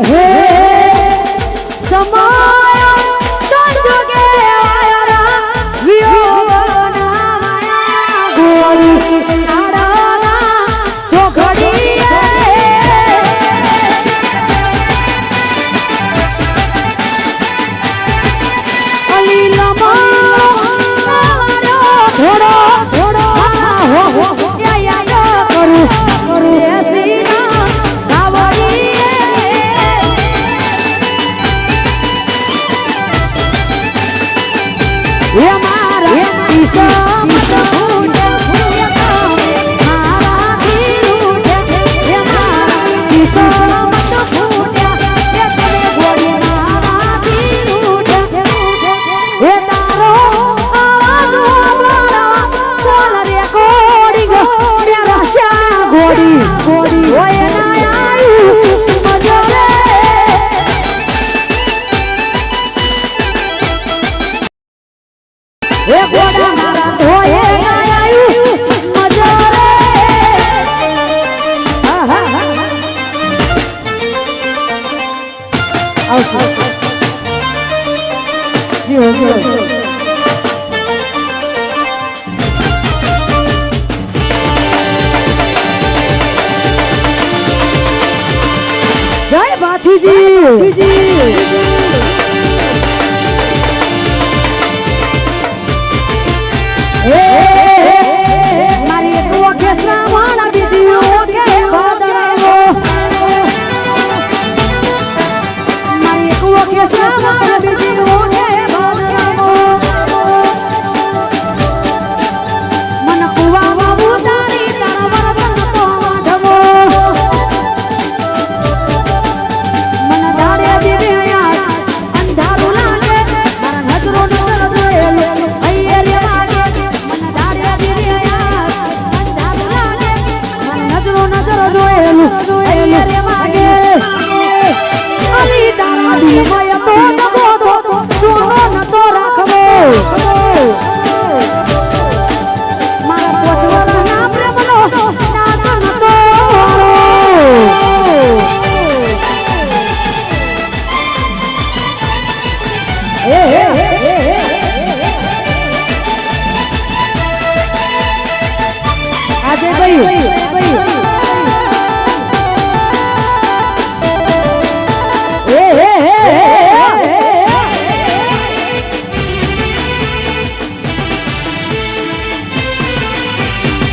Yeah. body. જીજી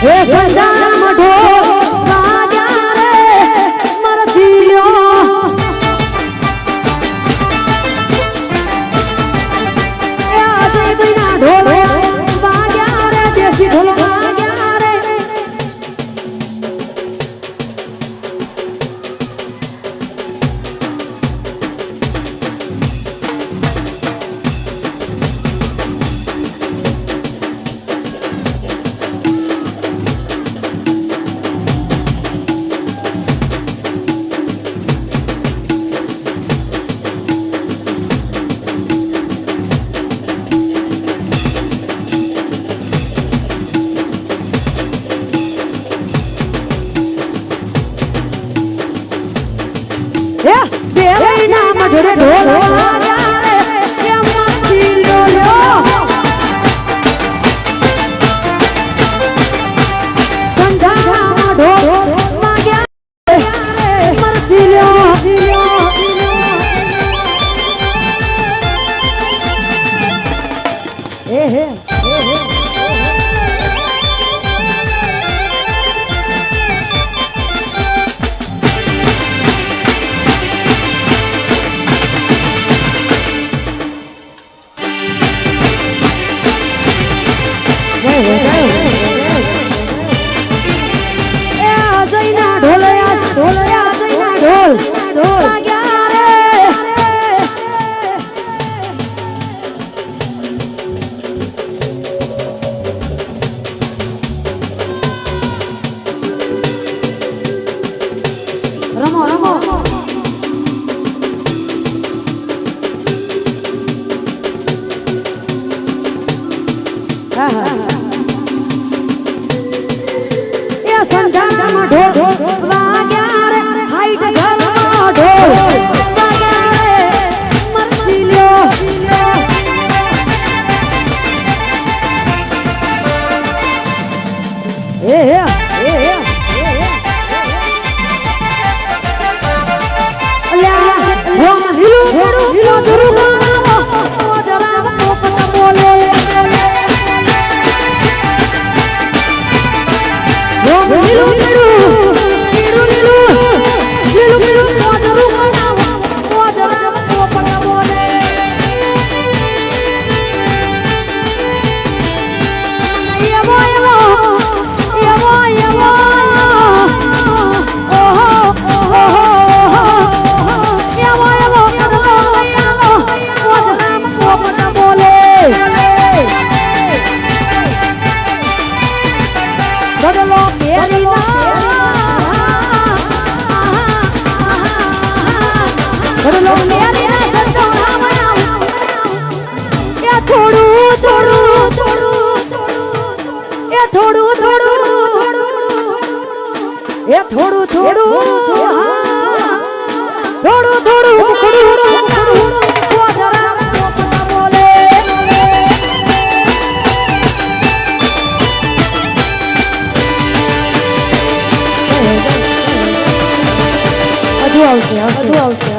એ સંધાન મઢો ઢોળે ઢોળ Ramo, Ramo. એ થોડું થોડું એ થોડું થોડું. થોડું થોડું થોડું આવશે આવશે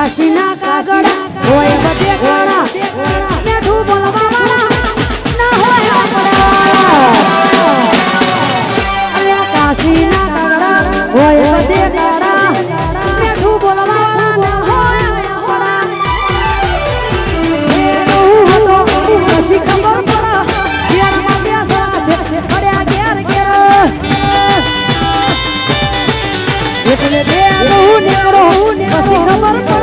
કાશીના કાગડા હોય બધે કાળા મેઠું બોલવા વાળા ના હોય આપણા. અરે કાશીના કાગડા હોય બધે કાળા મેઠું બોલવા વાળા ના હોય આપણા. કાશી ખબર પડા ઘેરમાં બેસા છે ફર્યા ઘેર ઘેર એટલે બે હું નીકળો હું નીકળો ખબર પડા